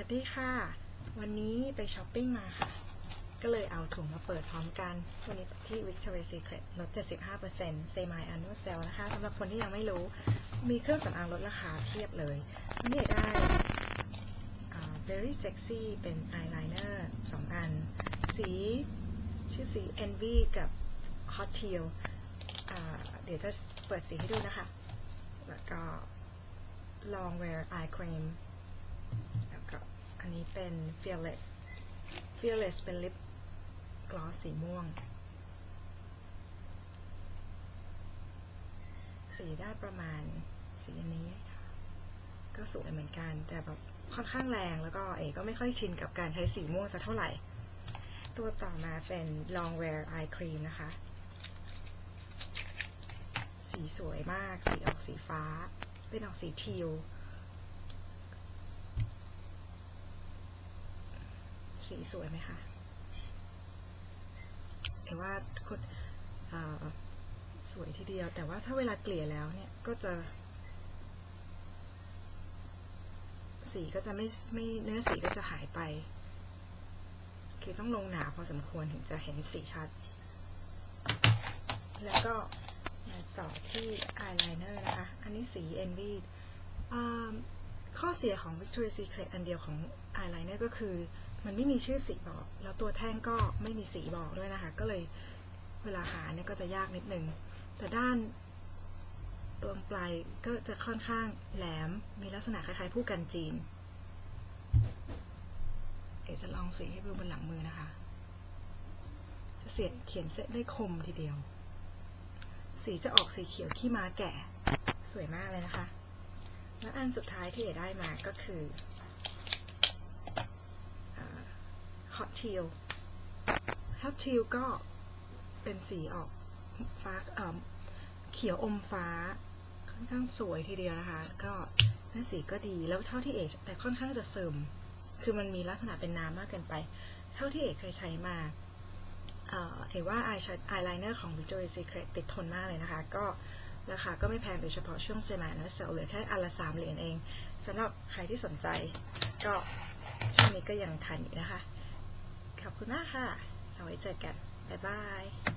วัสดีค่ะ วันนี้ไปช้อปปิ้งมาค่ะ ก็เลยเอาถุงมาเปิดพร้อมกัน วันนี้ที่ Victoria's Secret ลด 75% Semi Annual Sale นะคะสำหรับคนที่ยังไม่รู้ มีเครื่องสำอางลดราคาเทียบเลยวันนี้ได้อ่า Very Sexy เป็น Eyeliner 2อัน สีชื่อสี Envy กับ Hot Teal เดี๋ยวจะเปิดสีให้ดูนะคะ แล้วก็ Long Wear Eye Cream อันนี้เป็น Fearless Fearless เป็นลิปกลอสสีม่วง สีได้ประมาณสีอันนี้ค่ะ ก็สวยเหมือนกัน แต่แบบค่อนข้างแรงแล้วก็เอ๋ก็ไม่ค่อยชินกับการใช้สีม่วงสักเท่าไหร่ ตัวต่อมาเป็น Long Wear Eye Cream นะคะ สีสวยมาก สีออกสีฟ้า เป็นออกสีทีล สีสวยไหมคะเห็นว่าคุณอ่าสวยทีเดียว แต่ว่าถ้าเวลาเกลี่ยแล้วเนี่ยก็จะ สีก็จะไม่ไม่เนื้อสีก็จะหายไป คือต้องลงหนาพอสมควรถึงจะเห็นสีชัด แล้วก็มาต่อที่อายไลเนอร์นะคะ อันนี้สี Envy ข้อเสียของ Victoria's Secret อันเดียวของอายไลเนอร์ก็คือ มันไม่มีชื่อสีบอก แล้วตัวแท่งก็ไม่มีสีบอกด้วยนะคะ ก็เลยเวลาหาเนี่ยก็จะยากนิดนึง แต่ด้านตรงปลายก็จะค่อนข้างแหลม มีลักษณะคล้ายๆผู้กันจีน เอ๋จะลองสีให้ดูบนหลังมือนะคะ จะเสียเขียนเส้นได้คมทีเดียว สีจะออกสีเขียวขี้ม้าแก่ สวยมากเลยนะคะ แล้วอันสุดท้ายที่เอ๋ได้มาก็คือ Hot Teal Hot Teal ก็เป็นสีออกฟ้าเเขียวอมฟ้า ค่อนข้างสวยทีเดียวนะคะ ก็หน้าสีก็ดีแล้วเท่าที่เอกแต่ค่อนข้างจะซึมคือมันมีลักษณะเป็นน้ำมากเกินไป เท่าที่เอกเคยใช้มาเอ่อเห็นว่าอายอายไลเนอร์ของ Victoria's Secret ติดทนมากเลยนะคะ ก็ราคาก็ไม่แพงโดยเฉพาะช่วงเซมานะเซลเหลือแค่อันละสามเหรียญเองสำหรับใครที่สนใจ ก็ช่วงนี้ก็ยังทันอยู่นะคะ ขอบคุณมากค่ะ เอาไว้เจอกัน บ๊ายบาย